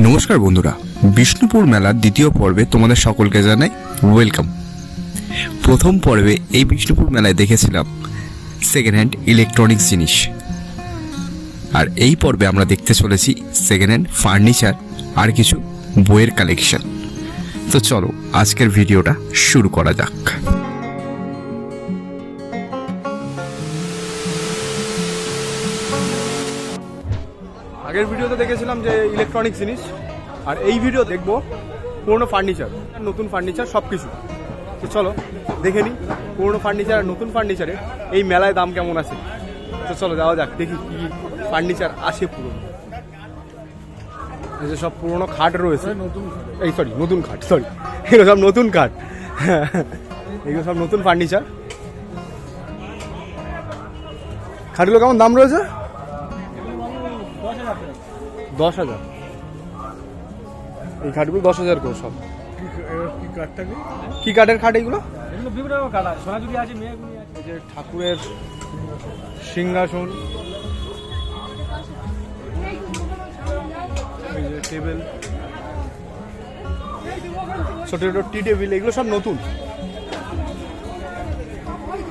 নমস্কার বন্ধুরা, বিষ্ণুপুর মেলার দ্বিতীয় পর্বে তোমাদের সকলকে জানাই ওয়েলকাম প্রথম পর্বে এই বিষ্ণুপুর মেলায় দেখেছিলাম সেকেন্ড হ্যান্ড ইলেকট্রনিক্স জিনিস। আর এই পর্বে আমরা দেখতে চলেছি সেকেন্ড হ্যান্ড ফার্নিচার আর কিছু বইয়ের কালেকশন তো চলো, আজকের ভিডিওটা শুরু করা যাক। আগের ভিডিওতে দেখেছিলাম যে ইলেকট্রনিক জিনিস আর এই ভিডিও দেখব পুরোনো ফার্নিচার নতুন ফার্নিচার সব কিছু তো চলো দেখে নিই পুরনো ফার্নিচার আর নতুন ফার্নিচারে এই মেলায় দাম কেমন আছে। তো চলো যাওয়া যাক দেখি কি ফার্নিচার আছে পুরনো। এই যে সব পুরনো খাট রয়েছে। নতুন এই সরি নতুন খাট সরি এগুলো সব নতুন খাট। এগুলো সব নতুন ফার্নিচার খাটগুলো কেমন দাম রয়েছে? দশ হাজার। এই খাটগুলো দশ হাজার করে সব। কি কাঠের খাট এগুলো? এগুলো বিভিন্ন রকম কালার সোনাঝুরি আছে মেয়েগুলি আছে। এই যে ঠাকুরের সিংহাসন। টেবিল। ছোট ছোট টি টেবিল এগুলো সব নতুন।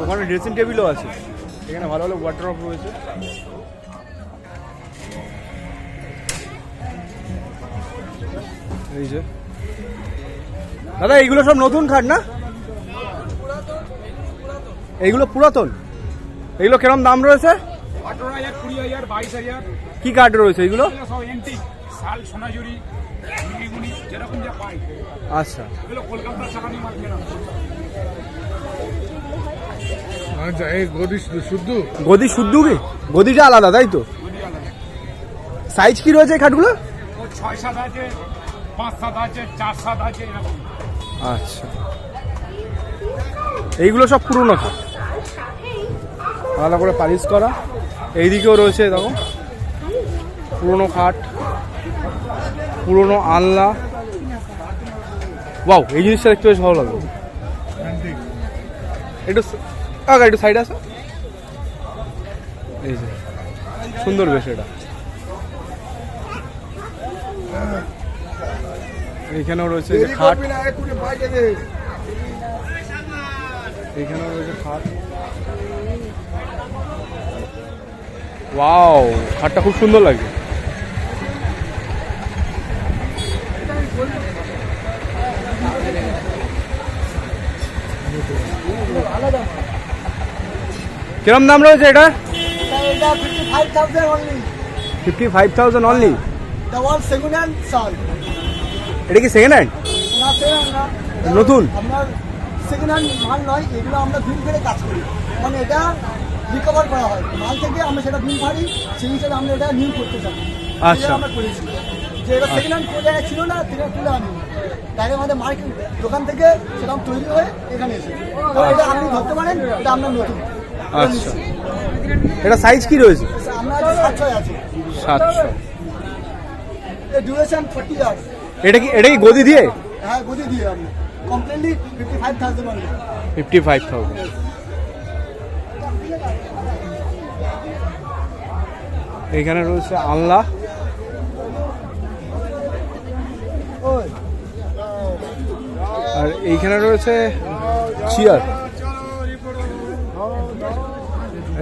ওখানে ড্রেসিং টেবিলও আছে। এখানে ভালো ভালো ওয়াটার রয়েছে। দাদা, এইগুলো সব নতুন খাট না? এইগুলো পুরাতন? এগুলো কিরম দাম রয়েছে? কি কাঠ রয়েছে পাই আচ্ছা। গদি শুদ্ধ গদিটা আলাদা, তাই তো? সাইজ কি রয়েছে এই খাটগুলো? আছে আছে আচ্ছা। এইগুলো সব পুরনো খাট আলাদা করে পালিশ করা। এইদিকেও রয়েছে, দেখো। পুরনো খাট, পুরনো আলনা। বাউ এই জিনিসটা দেখতে বেশ ভালো লাগল। একটু একটু সাইড আসো। এই যে, সুন্দর বেশ এটা। এইখানেও রয়েছে যে খাট। এইখানেও রয়েছে খাট। ওয়াও খাটটা খুব সুন্দর লাগে কিরম দাম রয়েছে এটা? এটা 55,000 only. Fifty five thousand only The one second hand শাল। এটা কি সেকেন্ড হ্যান্ড। নতুন? আপনার second hand মাল নয়, এগুলো আমরা বিল করে কাজ করি। মানে এটা recover করা হয়। মাল থেকে আমরা সেটা বিল ফাড়ি, সেই হিসেবে আমরা এটা নিউ করতে চাই। আচ্ছা। আমরা করেছি। যে এটা second hand কোনো জায়গায় ছিল না, সেটা তুলে আনি। Direct আমাদের মার্কেট দোকান থেকে সেরকম তৈরি হয়ে এখানে এসেছে। তো এটা আপনি ধরতে পারেন, এটা আপনার নতুন। আচ্ছা এটা সাইজ কি রয়েছে আমরা আজ সাত ছয় সাতশো ডিউরেশন ফোর্টি ইয়ার্স এটা কি এটা কি গদি দিয়ে? হ্যাঁ গদি দিয়ে আপনি। Completely fifty five thousand only fifty five thousand এখানে রয়েছে ওই। আর এইখানে রয়েছে চেয়ার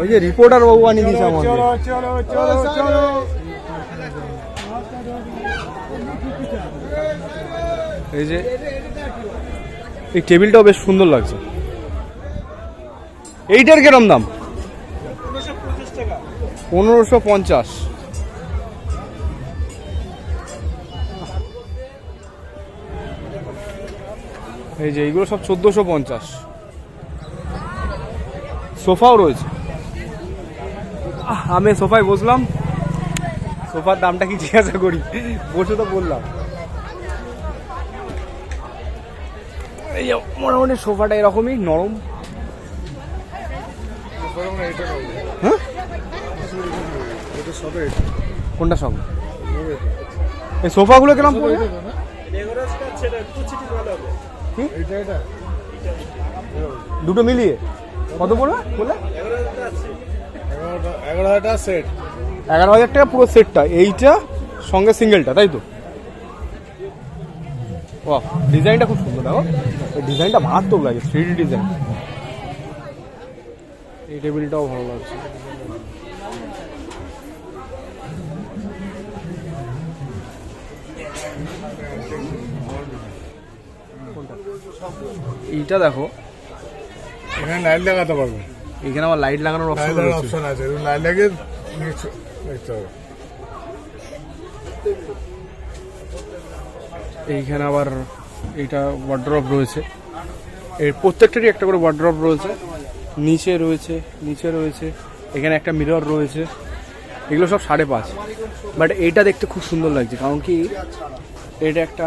ওই যে রিপোর্টার বাবু আনিয়ে দিয়েছে আমাদের এই যে, এই টেবিলটাও বেশ সুন্দর লাগছে। এইটার কিরম দাম? পনেরোশো পঞ্চাশ। এই যে, এইগুলো সব চোদ্দোশো পঞ্চাশ। সোফাও রয়েছে। আমি সোফায় বসলাম। সোফার দামটা কি জিজ্ঞাসা করি? বসে তো বললাম। এই মোটামুটি সোফাটা এরকমই, নরম। হ্যাঁ? কোনটা সঙ্গে? এই সোফাগুলো কিরম পড়বে? দুটো মিলিয়ে। কত পড়বে সেট এগারো হাজার টাকা পুরো সেটটা, এইটা সঙ্গে সিঙ্গেলটা তাই তো? ও ডিজাইনটা খুব সুন্দর, দেখো। ডিজাইনটা মারাত্মক লাগে থ্রি ডি ডিজাইন। এই টেবিলটাও ভালো লাগছে। এইটা দেখো। এখানে লাইট লাগাতে পারবে। এখানে আমার লাইট লাগানোর অপশন আছে। লাইট লাগিয়ে দেখতে হবে। এইখানে আবার এইটা ওয়ার্ড্রপ রয়েছে। এর প্রত্যেকটারই একটা করে ওয়ার্ড্রপ রয়েছে। নিচে রয়েছে নিচে রয়েছে, এখানে একটা মিরর রয়েছে। এগুলো সব সাড়ে পাঁচ। বাট এইটা দেখতে খুব সুন্দর লাগছে, কারণ কি এটা একটা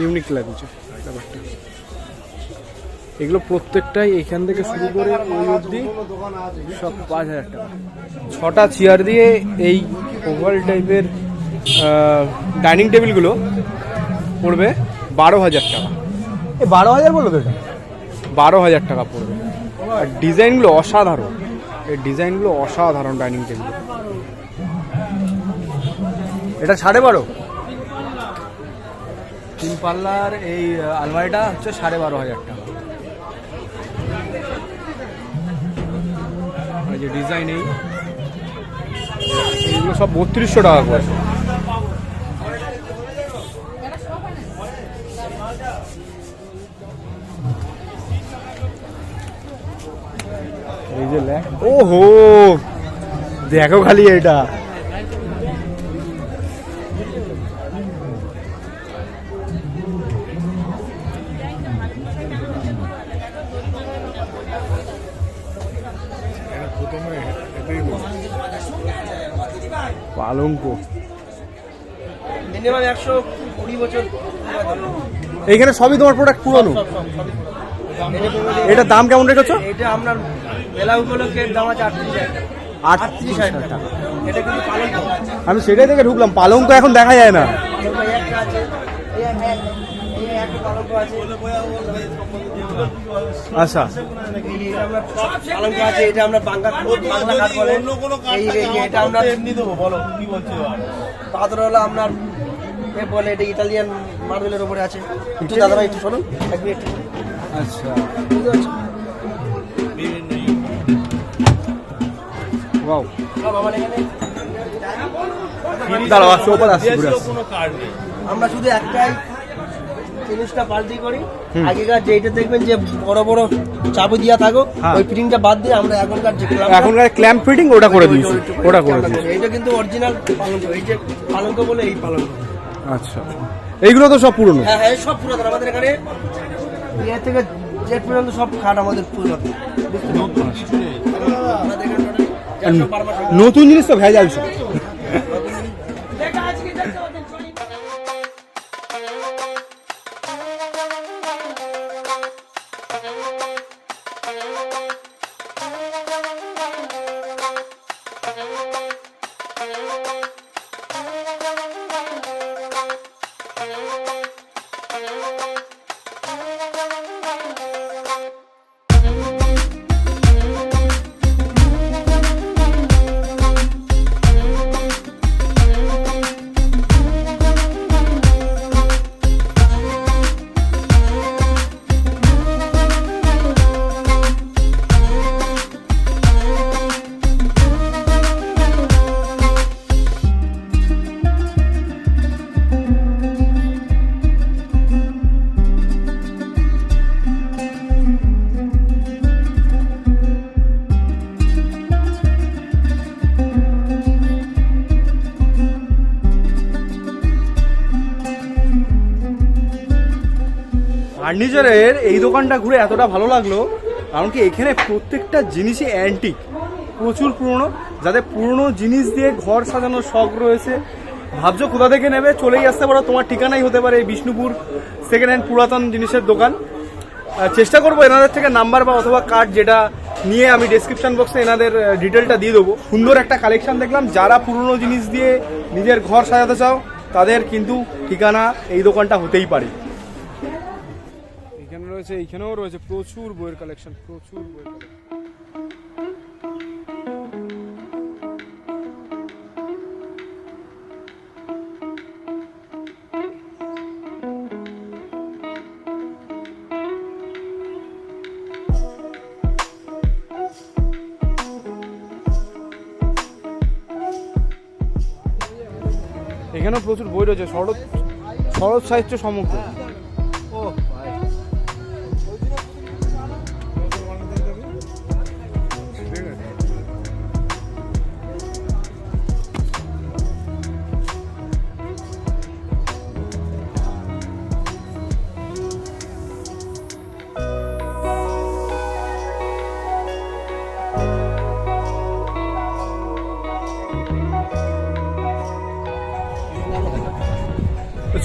ইউনিক লাগছে ব্যাপারটা। এগুলো প্রত্যেকটাই এখান থেকে শুরু করে ওই সব পাঁচ হাজার টাকা। ছটা চেয়ার দিয়ে এই ওভাল টাইপের ডাইনিং টেবিলগুলো পড়বে বারো হাজার টাকা। এ বারো হাজার বলল তো এটা? বারো হাজার টাকা পড়বে। আর ডিজাইনগুলো অসাধারণ। এই ডিজাইনগুলো অসাধারণ ডাইনিং টেবিল। এটা সাড়ে বারো? তিন পাল্লার এই আলমারিটা হচ্ছে সাড়ে বারো হাজার টাকা। যে ডিজাইন এই। এগুলো সব বত্রিশশো টাকা করে। ওহো দেখো খালি এটা। পালঙ্ক। মিনিমাম একশো কুড়ি বছর এইখানে সবই তোমার প্রোডাক্ট পুরনো। এটা দাম কেমন রেখেছো? এটা আপনার মেলা উপলক্ষে দাম আছে আটত্রিশ হাজার আটত্রিশ হাজার টাকা। এটা কিন্তু আমি সেটাই থেকে ঢুকলাম পালঙ্ক এখন দেখা যায় না। আচ্ছা। পালঙ্ক আছে এটা আমরা বাংলা বাংলা কাঠ বলে। এই এই- এটা আমরা এমনি দেবো বলো কি বলছো? পাথর হলো আপনার এ বলে এটা ইটালিয়ান মার্বেলের উপরে আছে। একটু দাদা ভাই একটু শুনুন এক মিনিট। আচ্ছা। ওয়াও আমার এখানে দাঁড়াও আসছে ওপর আসছে ঘুরে আমরা শুধু একটাই জিনিসটা পাল্টি করি। আগেকার যেটা দেখবেন যে বড় বড় চাবু দিয়া থাকো হ্যাঁ। ওই ফিটিংটা বাদ দিয়ে আমরা এখনকার যে এখনকার ক্ল্যাম্প ফিটিং ওটা করে দিয়েছি ওটা করে দিয়েছি। এইটা কিন্তু অরিজিনাল পালঙ্ক এই যে পালঙ্ক বলে এই পালঙ্ক। আচ্ছা। এইগুলো তো সব পুরনো। হ্যাঁ হ্যাঁ সব পুরাতন। আমাদের এখানে ইয়ে থেকে জেট পর্যন্ত সব খাট আমাদের মাস নতুন জিনিস তো ভেজাল সব। ফার্নিচারের এই দোকানটা ঘুরে এতটা ভালো লাগল, কারণ কি এখানে প্রত্যেকটা জিনিসই অ্যান্টিক প্রচুর পুরনো, যাদের পুরনো জিনিস দিয়ে ঘর সাজানোর শখ রয়েছে। ভাবছ কোথা থেকে নেবে? চলেই আসতে পারো, তোমার ঠিকানাই হতে পারে বিষ্ণুপুর সেকেন্ড হ্যান্ড পুরাতন জিনিসের দোকান। চেষ্টা করব এনাদের থেকে নাম্বার বা অথবা কার্ড যেটা নিয়ে আমি ডেসক্রিপশন বক্সে এনাদের ডিটেলটা দিয়ে দেবো। সুন্দর একটা কালেকশন দেখলাম। যারা পুরনো জিনিস দিয়ে নিজের ঘর সাজাতে চাও, তাদের কিন্তু ঠিকানা এই দোকানটা হতেই পারে। এখানে রয়েছে, এইখানেও রয়েছে। প্রচুর বইয়ের কালেকশন প্রচুর বইয়ের এখানেও প্রচুর বই রয়েছে, শরৎ শরৎ সাহিত্য সমগ্র।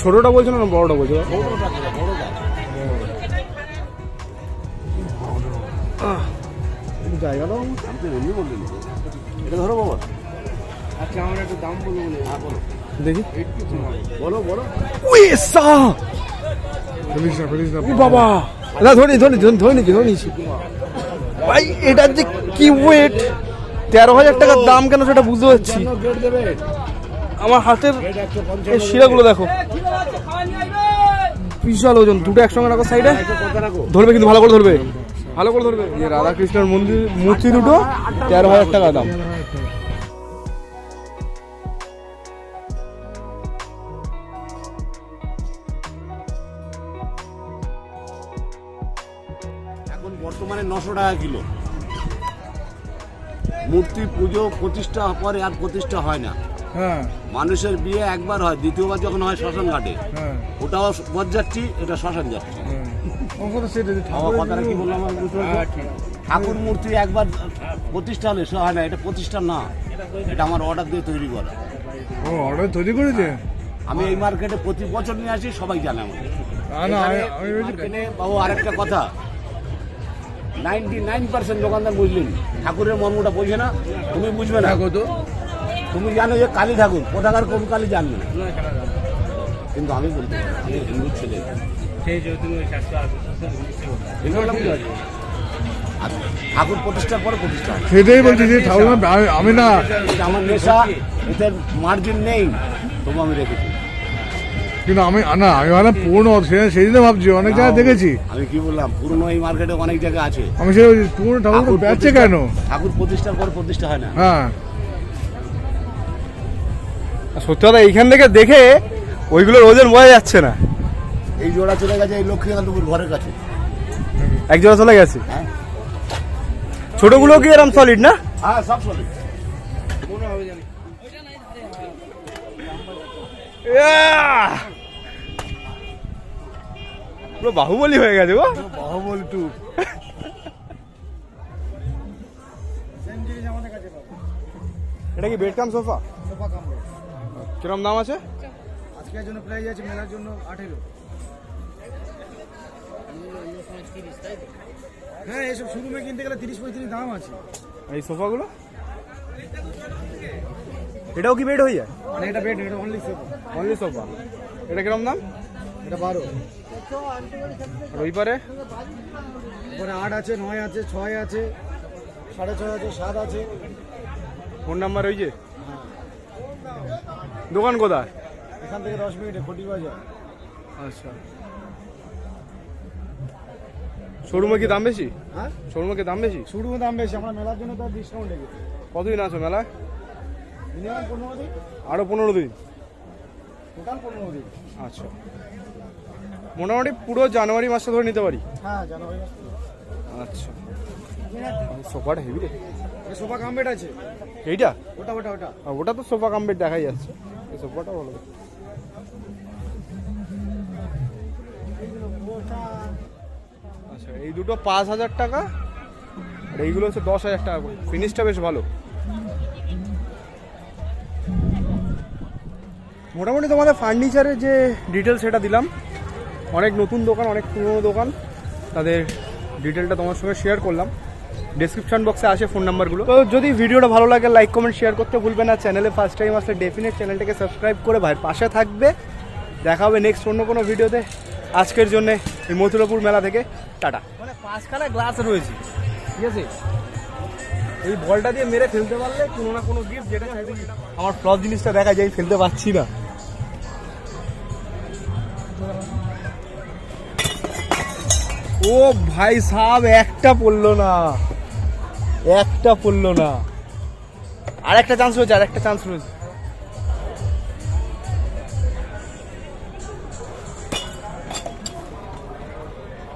ছোটটা বলছো না বড়টা বলছো? এটা ধরো বাবা। দেখি। বলো বলো। উইসা ফেলিস না ফেলিস না বাবা! না ধরে ধরে ধরে ধরে নিচ্ছি ধরে নিচ্ছি ভাই এটার যে কি ওয়েট তেরো হাজার টাকার দাম কেন সেটা বুঝতে পারছি। আমার হাতের শিরাগুলো দেখো। বিশাল ওজন, দুটো একসঙ্গে রাখো সাইডে ধরবে কিন্তু ভালো করে ধরবে। ভালো করে ধরবে। রাধাকৃষ্ণের মন্দির, মূর্তি দুটো, তেরো হাজার টাকা দাম। এখন বর্তমানে নশো টাকা কিলো। মূর্তি পুজো প্রতিষ্ঠা পরে আর প্রতিষ্ঠা হয় না। মানুষের বিয়ে একবার হয় দ্বিতীয়বার যখন হয় শ্মশান ঘাটে। হ্যাঁ। ওটাও যাচ্ছি এটা শ্মশান যাত্রী। হ্যাঁ। কথাটা কি বললাম? ঠাকুর মূর্তি একবার প্রতিষ্ঠা হলে সে হয় না এটা প্রতিষ্ঠা না। এটা আমার অর্ডার দিয়ে তৈরি করা। ও অর্ডার তৈরি করেছে? আমি এই মার্কেটে প্রতি বছর নিয়ে আসি সবাই জানে আমাকে। বাবু আরেকটা কথা। নাইনটি নাইন পার্সেন্ট দোকানদার বুঝলেন। ঠাকুরের মর্মটা বোঝে না তুমি বুঝবে না। কত তুমি জানো যে কালী ঠাকুর কোথাকার কোন কালী জানবে? কিন্তু আমি বলতে পারি, আমি হিন্দু ছেলে। ঠাকুর প্রতিষ্ঠার পরে প্রতিষ্ঠা সেটাই বলছি যে ঠাকুর আমি- আমি না এটা আমার নেশা এতে মার্জিন নেই তবু আমি রেখেছি। কিন্তু আমি না আমি ভাবলাম পুরনো সে- সেই জন্য ভাবছি অনেক জায়গায় দেখেছি। আমি কি বললাম পুরনো এই মার্কেটে অনেক জায়গায় আছে। আমি বলছি পুরনো ঠাকুর বেচছে কেন? ঠাকুর প্রতিষ্ঠার পর প্রতিষ্ঠা হয় না। হ্যাঁ। সত্যি কথা এইখান থেকে দেখে ওইগুলোর ওজন বোঝা যাচ্ছে না। এই জোড়া চলে গেছে এই লক্ষ্মীকান্তপুর ঘরের কাছে। এক জোড়া চলে গেছে? হ্যাঁ। ছোটগুলো কি এরম সলিড না? হ্যাঁ সব পুরো বাহুবলী হয়ে গেছে গো। বাহুবলী টু এটা কি বেড কাম সোফা কিরম দাম আছে? আজকের জন্য প্রাইস আছে মেলার জন্য আঠেরো। হ্যাঁ এসব শোরুমে কিনতে গেলে তিরিশ পঁয়ত্রিশ দাম আছে। এই সোফাগুলো? এটাও কি বেড হয়ে যায়? মানে এটা বেড এটা অনলি সোফা অনলি সোফা এটা কিরম দাম? এটা বারো। ওই পারে? তারপরে আট আছে নয় আছে ছয় আছে সাড়ে ছয় আছে সাত আছে। ফোন নাম্বার ওই যে? দোকান কোথায়? এখান থেকে দশ মিনিটে ফটি বাজার। আচ্ছা। শোরুমে কি দাম বেশি? হ্যাঁ? শোরুমে কি দাম বেশি? শুরুমে দাম বেশি আমরা মেলার জন্য তো ডিসকাউন্ট রেখেছি। কতদিন আছো মেলায়? মিনিমাম পনেরো দিন। আরও পনেরো দিন? টোটাল পনেরো দিন। আচ্ছা। মোটামুটি পুরো জানুয়ারি মাসটা ধরে নিতে পারি? হ্যাঁ জানুয়ারি মাস আচ্ছা। সোফাটা হেভি রে। সোফা কাম্বেট আছে। এইটা? ওটা ওটা ওটা। ওটা তো সোফা কমপ্লিট দেখাই যাচ্ছে। এই সোফাটা আচ্ছা এই দুটো পাঁচ হাজার টাকা, আর এইগুলো হচ্ছে দশ হাজার টাকা করে। ফিনিশটা বেশ ভালো। মোটামুটি তোমাদের ফার্নিচারের যে ডিটেলস সেটা দিলাম। অনেক নতুন দোকান, অনেক পুরনো দোকান। তাদের ডিটেলটা তোমার সঙ্গে শেয়ার করলাম। ডেসক্রিপশন বক্সে আসে ফোন নাম্বারগুলো তো যদি ভিডিওটা ভালো লাগে লাইক কমেন্ট শেয়ার করতে ভুলবে না। চ্যানেলে ফার্স্ট টাইম আসলে ডেফিনেট চ্যানেলটাকে সাবস্ক্রাইব করে ভাই পাশে থাকবে। দেখা হবে নেক্সট অন্য কোনো ভিডিওতে। আজকের জন্য এই মথুরাপুর মেলা থেকে। টাটা। মানে পাঁচখানা গ্লাস রয়েছে। ঠিক আছে? এই বলটা দিয়ে মেরে ফেলতে পারলে কোনো না কোনো গিফট যেটা চাইবে আমার ফ্লপ জিনিসটা দেখা যায় ফেলতে পারছি না। ও ভাই সাব একটা পড়ল না। একটা পড়ল না। আর একটা চান্স রয়েছে আর একটা চান্স রয়েছে।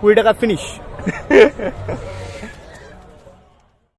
কুড়ি টাকা ফিনিশ